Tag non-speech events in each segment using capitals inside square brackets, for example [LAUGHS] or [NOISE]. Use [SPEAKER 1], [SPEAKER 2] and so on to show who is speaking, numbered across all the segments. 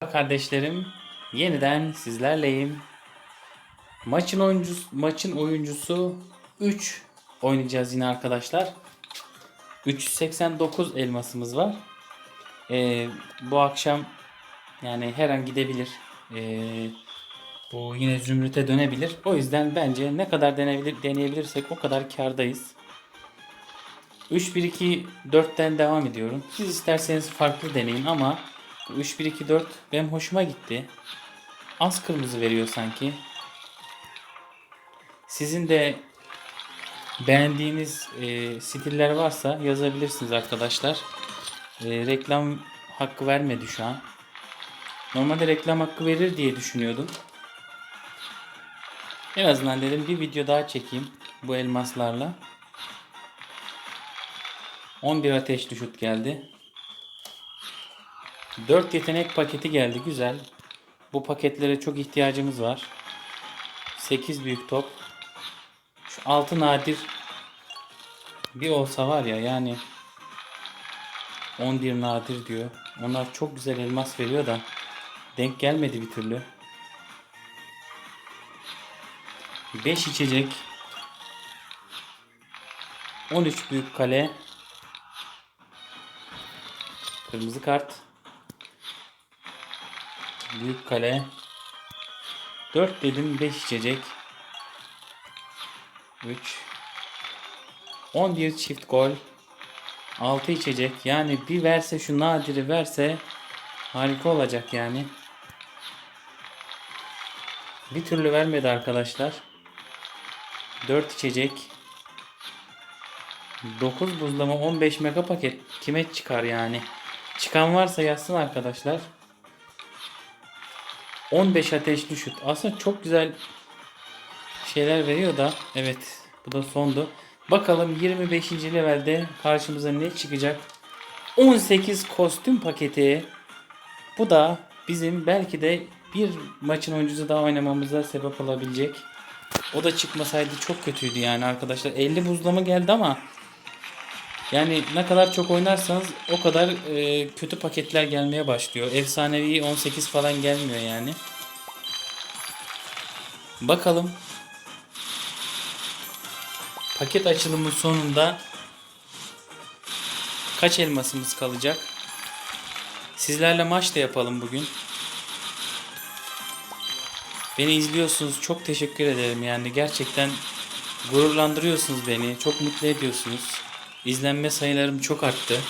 [SPEAKER 1] Kardeşlerim yeniden sizlerleyim. Maçın oyuncusu, maçın oyuncusu 3 oynayacağız yine arkadaşlar. 389 elmasımız var. Ee, bu akşam yani her an gidebilir. Ee, bu yine zümrüte dönebilir. O yüzden bence ne kadar denebilir, deneyebilirsek o kadar kardayız. 3-1-2-4'ten devam ediyorum. Siz isterseniz farklı deneyin ama 3-1-2-4 benim hoşuma gitti. Az kırmızı veriyor sanki. Sizin de beğendiğiniz e, stiller varsa yazabilirsiniz arkadaşlar. E, reklam hakkı vermedi şu an. Normalde reklam hakkı verir diye düşünüyordum. En azından dedim bir video daha çekeyim bu elmaslarla. 11 ateşli şut geldi. 4 yetenek paketi geldi güzel. Bu paketlere çok ihtiyacımız var. 8 büyük top. Şu 6 nadir bir olsa var ya yani 11 nadir diyor. Onlar çok güzel elmas veriyor da denk gelmedi bir türlü. 5 içecek. 13 büyük kale. Kırmızı kart. Büyük kale. 4 dedim 5 içecek. 3 11 çift gol. 6 içecek. Yani bir verse şu nadiri verse harika olacak yani. Bir türlü vermedi arkadaşlar. 4 içecek. 9 buzlama 15 mega paket kime çıkar yani? Çıkan varsa yazsın arkadaşlar. 15 ateşli şut. Aslında çok güzel şeyler veriyor da. Evet bu da sondu. Bakalım 25. levelde karşımıza ne çıkacak? 18 kostüm paketi. Bu da bizim belki de bir maçın oyuncusu daha oynamamıza sebep olabilecek. O da çıkmasaydı çok kötüydü yani arkadaşlar. 50 buzlama geldi ama yani ne kadar çok oynarsanız o kadar e, kötü paketler gelmeye başlıyor. Efsanevi 18 falan gelmiyor yani. Bakalım. Paket açılımı sonunda kaç elmasımız kalacak? Sizlerle maç da yapalım bugün. Beni izliyorsunuz. Çok teşekkür ederim yani gerçekten gururlandırıyorsunuz beni. Çok mutlu ediyorsunuz. İzlenme sayılarım çok arttı.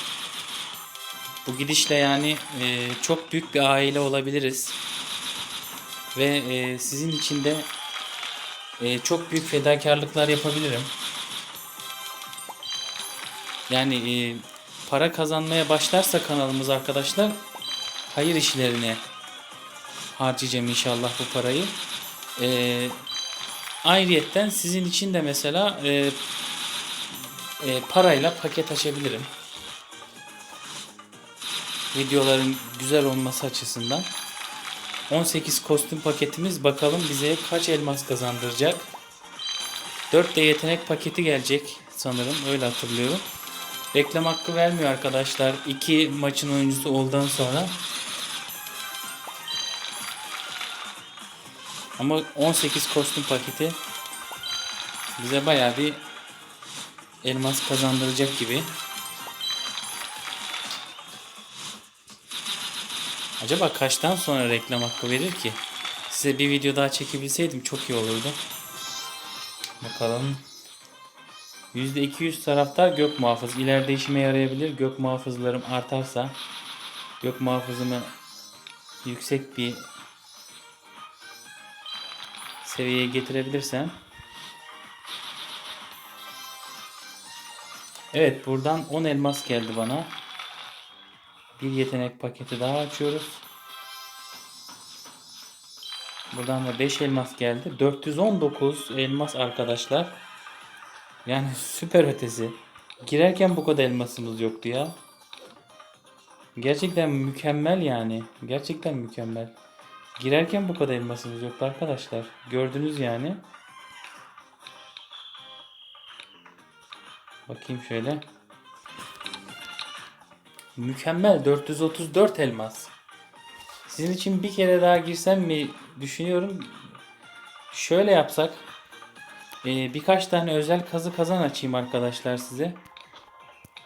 [SPEAKER 1] Bu gidişle yani e, çok büyük bir aile olabiliriz. Ve e, sizin için de e, çok büyük fedakarlıklar yapabilirim. Yani e, para kazanmaya başlarsa kanalımız arkadaşlar hayır işlerine harcayacağım inşallah bu parayı. E, ayrıyetten sizin için de mesela e, e, parayla paket açabilirim. Videoların güzel olması açısından. 18 kostüm paketimiz bakalım bize kaç elmas kazandıracak. 4 de yetenek paketi gelecek sanırım öyle hatırlıyorum. Reklam hakkı vermiyor arkadaşlar. 2 maçın oyuncusu olduktan sonra. Ama 18 kostüm paketi bize bayağı bir elmas kazandıracak gibi. Acaba kaçtan sonra reklam hakkı verir ki? Size bir video daha çekebilseydim çok iyi olurdu. Bakalım. %200 taraftar gök muhafız. İleride işime yarayabilir. Gök muhafızlarım artarsa gök muhafızımı yüksek bir seviyeye getirebilirsem Evet buradan 10 elmas geldi bana. Bir yetenek paketi daha açıyoruz. Buradan da 5 elmas geldi. 419 elmas arkadaşlar. Yani süper ötesi. Girerken bu kadar elmasımız yoktu ya. Gerçekten mükemmel yani. Gerçekten mükemmel. Girerken bu kadar elmasımız yoktu arkadaşlar. Gördünüz yani. Bakayım şöyle. Mükemmel 434 elmas. Sizin için bir kere daha girsem mi düşünüyorum. Şöyle yapsak. Ee, birkaç tane özel kazı kazan açayım arkadaşlar size.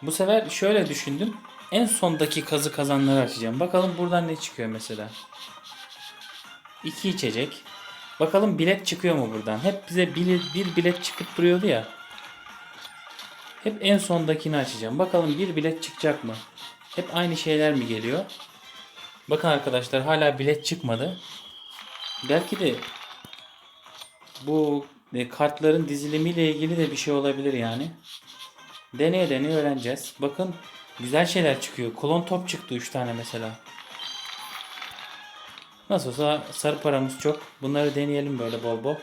[SPEAKER 1] Bu sefer şöyle düşündüm. En sondaki kazı kazanları açacağım. Bakalım buradan ne çıkıyor mesela. İki içecek. Bakalım bilet çıkıyor mu buradan? Hep bize bir, bir bilet çıkıp duruyordu ya. Hep en sondakini açacağım. Bakalım bir bilet çıkacak mı? Hep aynı şeyler mi geliyor? Bakın arkadaşlar hala bilet çıkmadı. Belki de bu e, kartların dizilimiyle ilgili de bir şey olabilir yani. Deneye deneye öğreneceğiz. Bakın güzel şeyler çıkıyor. Klon top çıktı 3 tane mesela. Nasıl olsa sarı paramız çok. Bunları deneyelim böyle bol bol.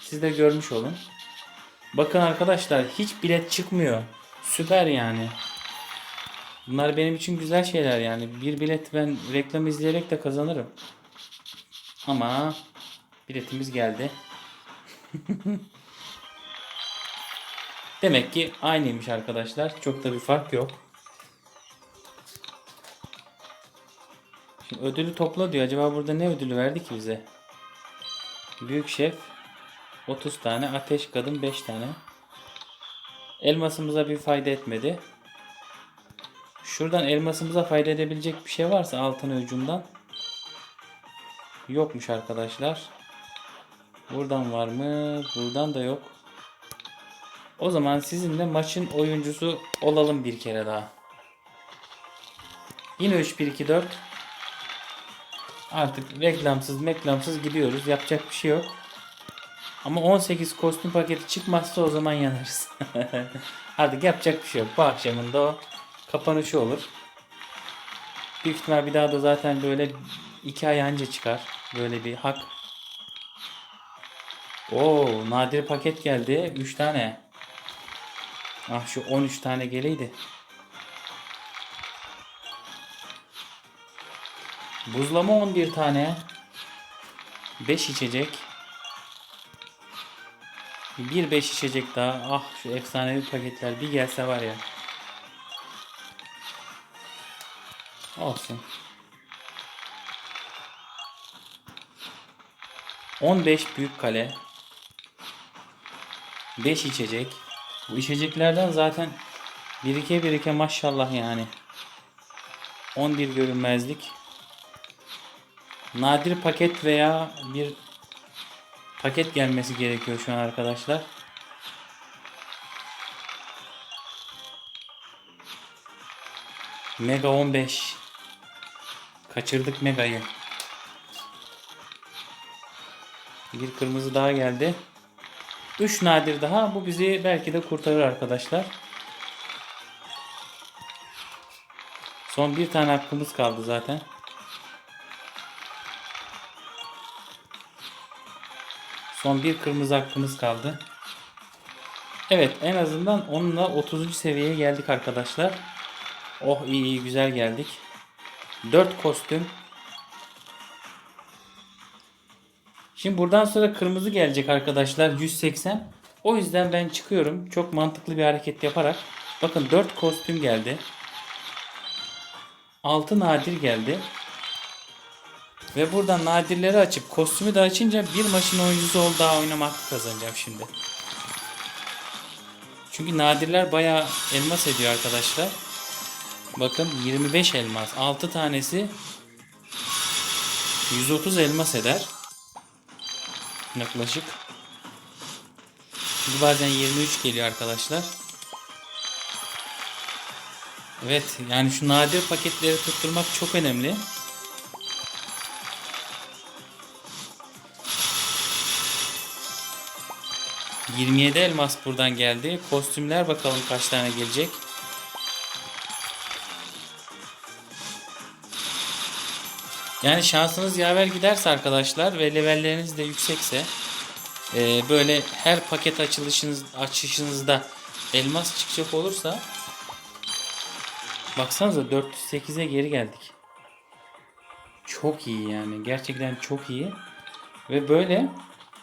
[SPEAKER 1] Siz de görmüş olun. Bakın arkadaşlar hiç bilet çıkmıyor. Süper yani. Bunlar benim için güzel şeyler yani. Bir bilet ben reklam izleyerek de kazanırım. Ama biletimiz geldi. [LAUGHS] Demek ki aynıymış arkadaşlar. Çok da bir fark yok. Şimdi ödülü topla diyor. Acaba burada ne ödülü verdi ki bize? Büyük şef 30 tane, ateş kadın 5 tane. Elmasımıza bir fayda etmedi. Şuradan elmasımıza fayda edebilecek bir şey varsa altın ucundan. Yokmuş arkadaşlar. Buradan var mı? Buradan da yok. O zaman sizinle maçın oyuncusu olalım bir kere daha. Yine 3-1-2-4. Artık reklamsız meklamsız gidiyoruz. Yapacak bir şey yok. Ama 18 kostüm paketi çıkmazsa o zaman yanarız. [LAUGHS] Artık yapacak bir şey yok. Bu akşamın da o kapanışı olur. Büyük ihtimal bir daha da zaten böyle iki ay önce çıkar. Böyle bir hak. Oo nadir paket geldi. 3 tane. Ah şu 13 tane geleydi. Buzlama 11 tane. 5 içecek. Bir 5 içecek daha. Ah şu efsanevi paketler bir gelse var ya. Olsun. 15 büyük kale. 5 içecek. Bu içeceklerden zaten birike birike maşallah yani. 11 görünmezlik. Nadir paket veya bir paket gelmesi gerekiyor şu an arkadaşlar. Mega 15. Kaçırdık Mega'yı. Bir kırmızı daha geldi. 3 nadir daha. Bu bizi belki de kurtarır arkadaşlar. Son bir tane hakkımız kaldı zaten. Son bir kırmızı hakkımız kaldı. Evet en azından onunla 30. seviyeye geldik arkadaşlar. Oh iyi iyi güzel geldik. 4 kostüm. Şimdi buradan sonra kırmızı gelecek arkadaşlar 180. O yüzden ben çıkıyorum. Çok mantıklı bir hareket yaparak. Bakın 4 kostüm geldi. 6 nadir geldi. Ve buradan nadirleri açıp kostümü de açınca bir maçın oyuncusu ol daha oynamak kazanacağım şimdi. Çünkü nadirler bayağı elmas ediyor arkadaşlar. Bakın 25 elmas. 6 tanesi 130 elmas eder. Yaklaşık. Çünkü bazen 23 geliyor arkadaşlar. Evet yani şu nadir paketleri tutturmak çok önemli. ...27 elmas buradan geldi. Kostümler bakalım kaç tane gelecek. Yani şansınız yaver giderse arkadaşlar ve levelleriniz de yüksekse e, böyle her paket açılışınız açışınızda elmas çıkacak olursa baksanıza 408'e geri geldik. Çok iyi yani. Gerçekten çok iyi. Ve böyle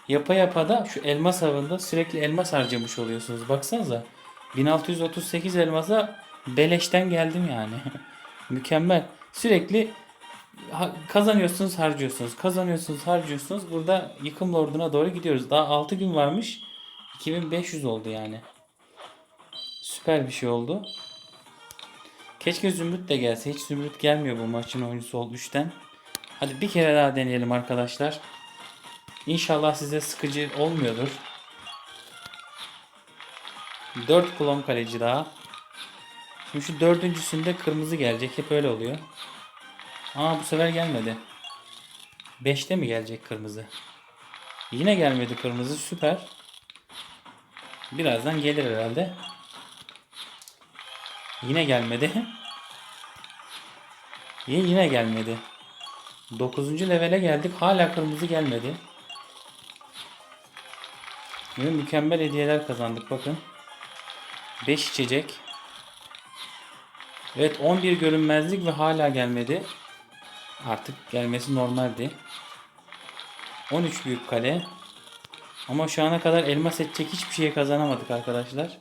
[SPEAKER 1] yapa yapa da şu elmas avında sürekli elmas harcamış oluyorsunuz. Baksanıza. 1638 elmasa beleşten geldim yani. [LAUGHS] Mükemmel. Sürekli kazanıyorsunuz harcıyorsunuz. Kazanıyorsunuz harcıyorsunuz. Burada yıkım lorduna doğru gidiyoruz. Daha 6 gün varmış. 2500 oldu yani. Süper bir şey oldu. Keşke Zümrüt de gelse. Hiç Zümrüt gelmiyor bu maçın oyuncusu oldu 3'ten. Hadi bir kere daha deneyelim arkadaşlar. İnşallah size sıkıcı olmuyordur. 4 klon kaleci daha. Şimdi şu dördüncüsünde kırmızı gelecek. Hep öyle oluyor. Aa bu sefer gelmedi. 5'te mi gelecek kırmızı? Yine gelmedi kırmızı. Süper. Birazdan gelir herhalde. Yine gelmedi. [LAUGHS] Yine gelmedi. 9. levele geldik. Hala kırmızı gelmedi. Yine mükemmel hediyeler kazandık bakın. 5 içecek. Evet 11 görünmezlik ve hala gelmedi. Artık gelmesi normaldi. 13 büyük kale. Ama şu ana kadar elmas edecek hiçbir şey kazanamadık arkadaşlar.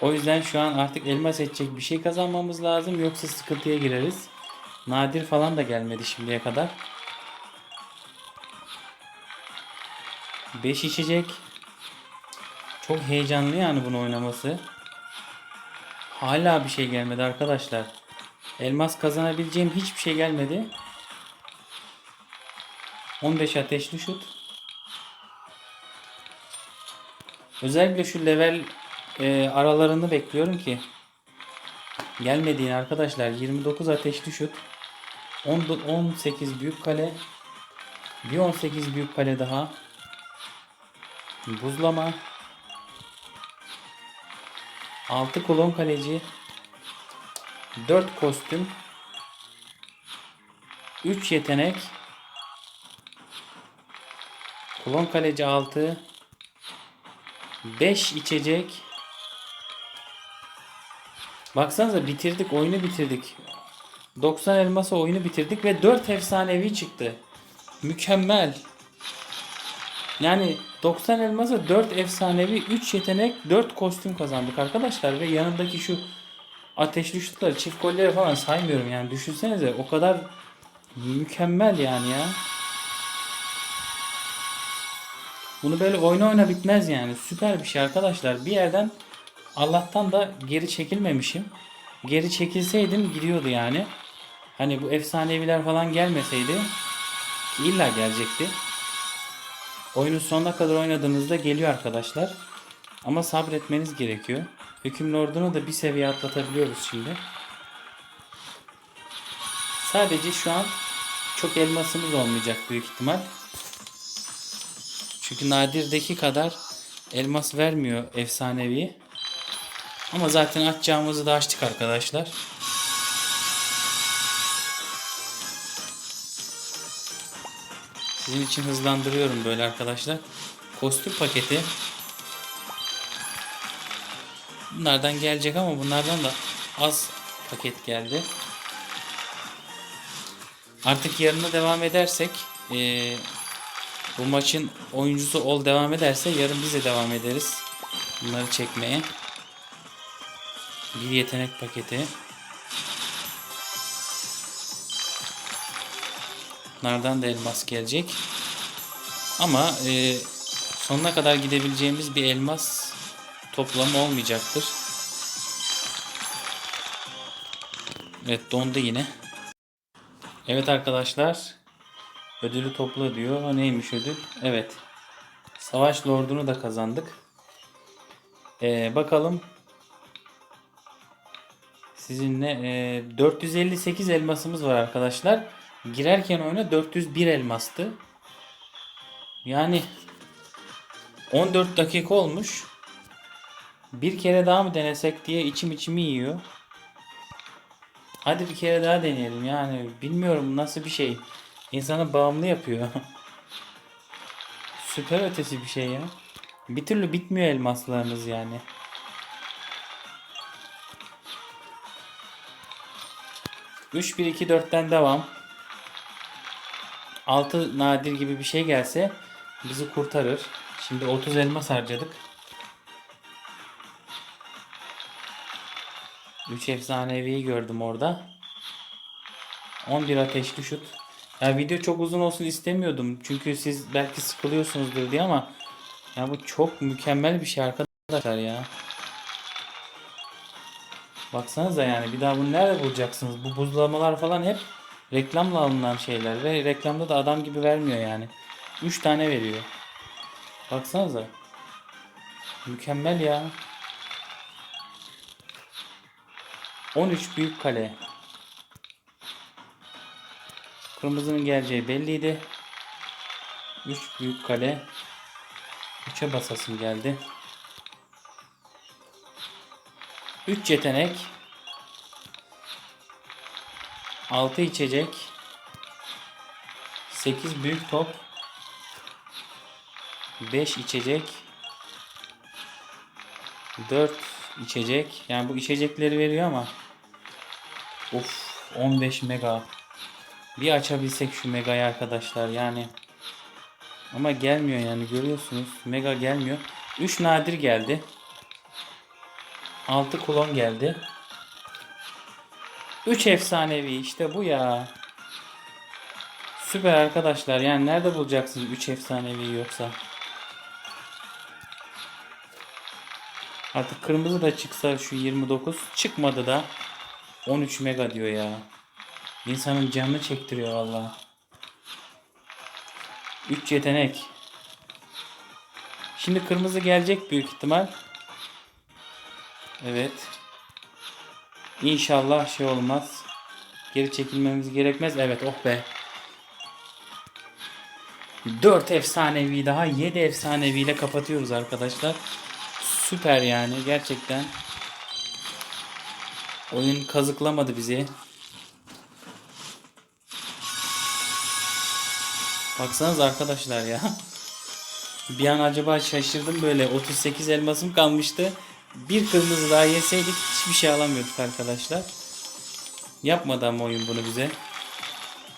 [SPEAKER 1] O yüzden şu an artık elmas edecek bir şey kazanmamız lazım yoksa sıkıntıya gireriz. Nadir falan da gelmedi şimdiye kadar. 5 içecek. Çok heyecanlı yani bunu oynaması. Hala bir şey gelmedi arkadaşlar. Elmas kazanabileceğim hiçbir şey gelmedi. 15 ateşli şut. Özellikle şu level e, aralarını bekliyorum ki gelmediğini arkadaşlar 29 ateşli şut 10, 18 büyük kale bir 18 büyük kale daha buzlama. 6 kolon kaleci. 4 kostüm. 3 yetenek. Kolon kaleci 6 5 içecek. Baksanıza bitirdik oyunu bitirdik. 90 elması oyunu bitirdik ve 4 efsanevi çıktı. Mükemmel yani 90 elmasa 4 efsanevi, 3 yetenek, 4 kostüm kazandık arkadaşlar ve yanındaki şu ateşli şutları, çift golleri falan saymıyorum yani düşünsenize o kadar mükemmel yani ya. Bunu böyle oyna oyna bitmez yani. Süper bir şey arkadaşlar. Bir yerden Allah'tan da geri çekilmemişim. Geri çekilseydim gidiyordu yani. Hani bu efsaneviler falan gelmeseydi ki illa gelecekti. Oyunun sonuna kadar oynadığınızda geliyor arkadaşlar. Ama sabretmeniz gerekiyor. Hüküm Lord'unu da bir seviye atlatabiliyoruz şimdi. Sadece şu an çok elmasımız olmayacak büyük ihtimal. Çünkü nadirdeki kadar elmas vermiyor efsanevi. Ama zaten açacağımızı da açtık arkadaşlar. Sizin için hızlandırıyorum böyle arkadaşlar. Kostüm paketi. Bunlardan gelecek ama bunlardan da az paket geldi. Artık yarına devam edersek eee, bu maçın oyuncusu ol devam ederse yarın biz de devam ederiz. Bunları çekmeye. Bir yetenek paketi. Bunlardan da elmas gelecek. Ama e, sonuna kadar gidebileceğimiz bir elmas toplamı olmayacaktır. Evet dondu yine. Evet arkadaşlar. Ödülü topla diyor. Ha, Neymiş ödül? Evet. Savaş Lord'unu da kazandık. Ee, bakalım. Sizinle e, 458 elmasımız var arkadaşlar. Girerken oyuna 401 elmastı. Yani 14 dakika olmuş. Bir kere daha mı denesek diye içim içimi yiyor. Hadi bir kere daha deneyelim yani. Bilmiyorum nasıl bir şey. İnsanı bağımlı yapıyor. [LAUGHS] Süper ötesi bir şey ya. Bir türlü bitmiyor elmaslarımız yani. Üç, bir, iki, dörtten devam. 6 nadir gibi bir şey gelse bizi kurtarır. Şimdi 30 elmas harcadık. 3 efsaneviyi gördüm orada. 11 ateşli şut. Ya video çok uzun olsun istemiyordum. Çünkü siz belki sıkılıyorsunuzdur diye ama ya bu çok mükemmel bir şey arkadaşlar ya. Baksanıza yani bir daha bunu nerede bulacaksınız? Bu buzlamalar falan hep reklamla alınan şeyler ve reklamda da adam gibi vermiyor yani. 3 tane veriyor. Baksanıza. Mükemmel ya. 13 büyük kale. Kırmızının geleceği belliydi. 3 büyük kale. 3'e basasım geldi. 3 yetenek. 6 içecek. 8 büyük top. 5 içecek. 4 içecek. Yani bu içecekleri veriyor ama Of 15 mega. Bir açabilsek şu megayı arkadaşlar yani. Ama gelmiyor yani görüyorsunuz. Mega gelmiyor. 3 nadir geldi. 6 klon geldi. 3 efsanevi işte bu ya. Süper arkadaşlar. Yani nerede bulacaksınız 3 efsanevi yoksa? Artık kırmızı da çıksa şu 29 çıkmadı da 13 mega diyor ya. İnsanın canını çektiriyor valla. 3 yetenek. Şimdi kırmızı gelecek büyük ihtimal. Evet. İnşallah şey olmaz. Geri çekilmemiz gerekmez. Evet oh be. 4 efsanevi daha 7 efsaneviyle kapatıyoruz arkadaşlar. Süper yani gerçekten. Oyun kazıklamadı bizi. Baksanız arkadaşlar ya. [LAUGHS] Bir an acaba şaşırdım böyle 38 elmasım kalmıştı. Bir kırmızı daha yeseydik hiçbir şey alamıyorduk arkadaşlar. Yapmadı ama oyun bunu bize.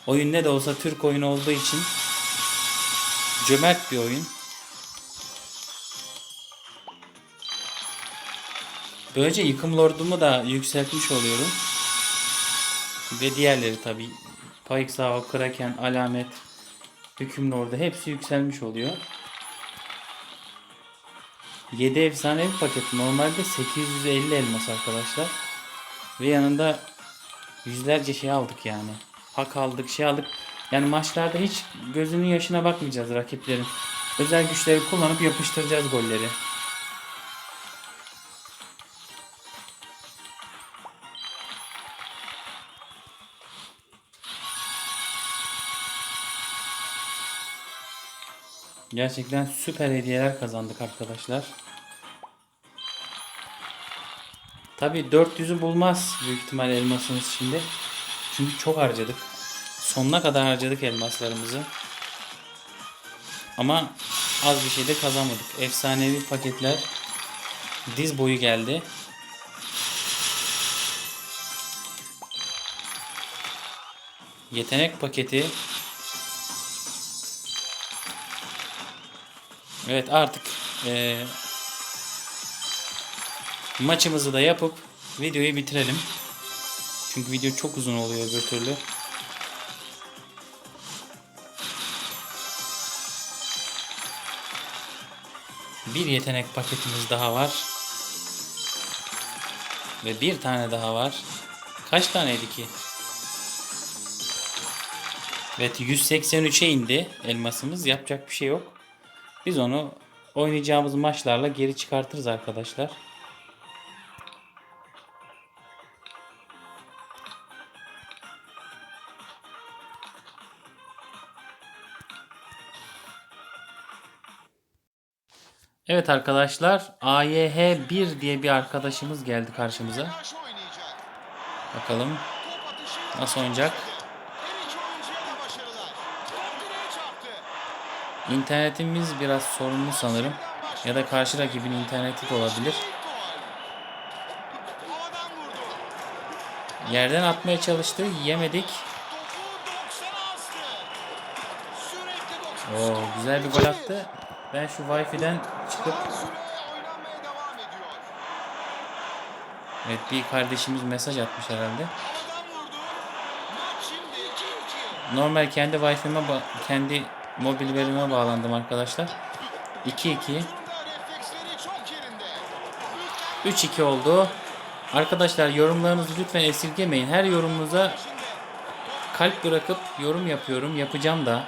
[SPEAKER 1] Oyun ne de olsa Türk oyunu olduğu için cömert bir oyun. Böylece yıkım lordumu da yükseltmiş oluyorum. Ve diğerleri tabi. Payıksav, Kraken, Alamet, Hüküm Lordu hepsi yükselmiş oluyor. 7 efsanevi paket normalde 850 elmas arkadaşlar. Ve yanında yüzlerce şey aldık yani. Hak aldık, şey aldık. Yani maçlarda hiç gözünün yaşına bakmayacağız rakiplerin. Özel güçleri kullanıp yapıştıracağız golleri. Gerçekten süper hediyeler kazandık arkadaşlar. Tabi 400'ü bulmaz büyük ihtimal elmasımız şimdi. Çünkü çok harcadık. Sonuna kadar harcadık elmaslarımızı. Ama az bir şey de kazanmadık. Efsanevi paketler diz boyu geldi. Yetenek paketi Evet artık e, maçımızı da yapıp videoyu bitirelim. Çünkü video çok uzun oluyor öbür türlü. Bir yetenek paketimiz daha var. Ve bir tane daha var. Kaç taneydi ki? Evet 183'e indi elmasımız. Yapacak bir şey yok. Biz onu oynayacağımız maçlarla geri çıkartırız arkadaşlar. Evet arkadaşlar AYH1 diye bir arkadaşımız geldi karşımıza. Bakalım nasıl oynayacak.
[SPEAKER 2] her iki oyuncuya da başarılar. Top direğe çarptı.
[SPEAKER 1] İnternetimiz biraz sorunlu sanırım. Ya da karşı rakibin interneti de olabilir. Yerden atmaya çalıştı. Yemedik.
[SPEAKER 2] Topu 90'a astı. Sürekli 90.
[SPEAKER 1] Oo, güzel bir gol attı. Ben şu Wi-Fi'den çıkıp. Evet bir kardeşimiz mesaj atmış herhalde.
[SPEAKER 2] Havadan vurdu. Maç şimdi 2-2.
[SPEAKER 1] Normal kendi Wi-Fi'me kendi mobil verime bağlandım arkadaşlar. 2-2.
[SPEAKER 2] Durumda refleksleri çok yerinde.
[SPEAKER 1] 3-2 oldu. Arkadaşlar yorumlarınızı lütfen esirgemeyin. Her yorumunuza kalp bırakıp yorum yapıyorum. Yapacağım da.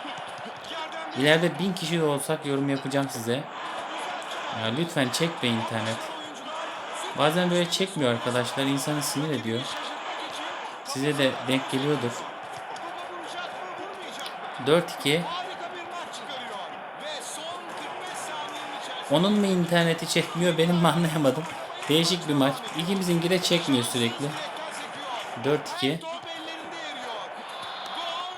[SPEAKER 1] İleride bin kişi de olsak yorum yapacağım size. Ya lütfen çek be internet. Bazen böyle çekmiyor arkadaşlar. İnsanı sinir ediyor. Size de denk geliyordur.
[SPEAKER 2] Vuracak mı
[SPEAKER 1] 4-2.
[SPEAKER 2] vurmayacak mı? Harika bir maç çıkarıyor. Ve son 45 saniyenin içerisinde
[SPEAKER 1] Onun mu interneti çekmiyor benim mi anlayamadım. Değişik bir maç. İkimizinki de çekmiyor sürekli. 4-2.
[SPEAKER 2] top ellerinde eriyor.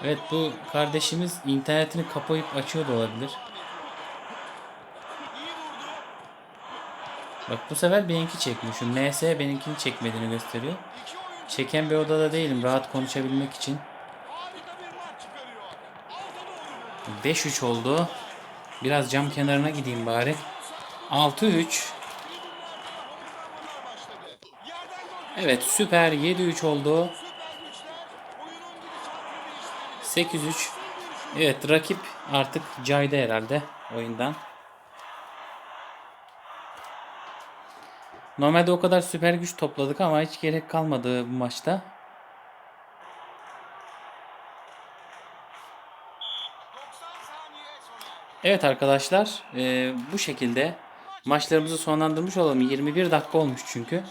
[SPEAKER 1] Evet bu kardeşimiz internetini kapayıp açıyor da olabilir. Bak bu sefer benimki çekmiyor. Şu MS benimkini çekmediğini gösteriyor. Çeken bir odada değilim rahat konuşabilmek için.
[SPEAKER 2] harika bir maç çıkarıyor. Alta doğru vurdu.
[SPEAKER 1] 5-3 oldu. Biraz cam kenarına gideyim bari. 6-3.
[SPEAKER 2] Tribünler buna başladı. Yerden gol.
[SPEAKER 1] Evet süper 7-3 oldu.
[SPEAKER 2] Süper güçler oyunun gidişatını değiştirdi.
[SPEAKER 1] 8-3. Evet rakip artık caydı herhalde oyundan. Normalde o kadar süper güç topladık ama hiç gerek kalmadı bu maçta.
[SPEAKER 2] 90 saniye sonra.
[SPEAKER 1] Evet arkadaşlar e, bu şekilde maçlarımızı sonlandırmış olalım. 21 dakika olmuş çünkü.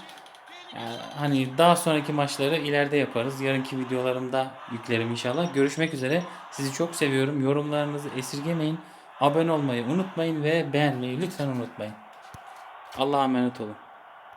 [SPEAKER 1] Yani hani daha sonraki maçları ileride yaparız. Yarınki videolarımda yüklerim inşallah. Görüşmek üzere. Sizi çok seviyorum. Yorumlarınızı esirgemeyin. Abone olmayı unutmayın ve beğenmeyi lütfen unutmayın. Allah'a emanet olun.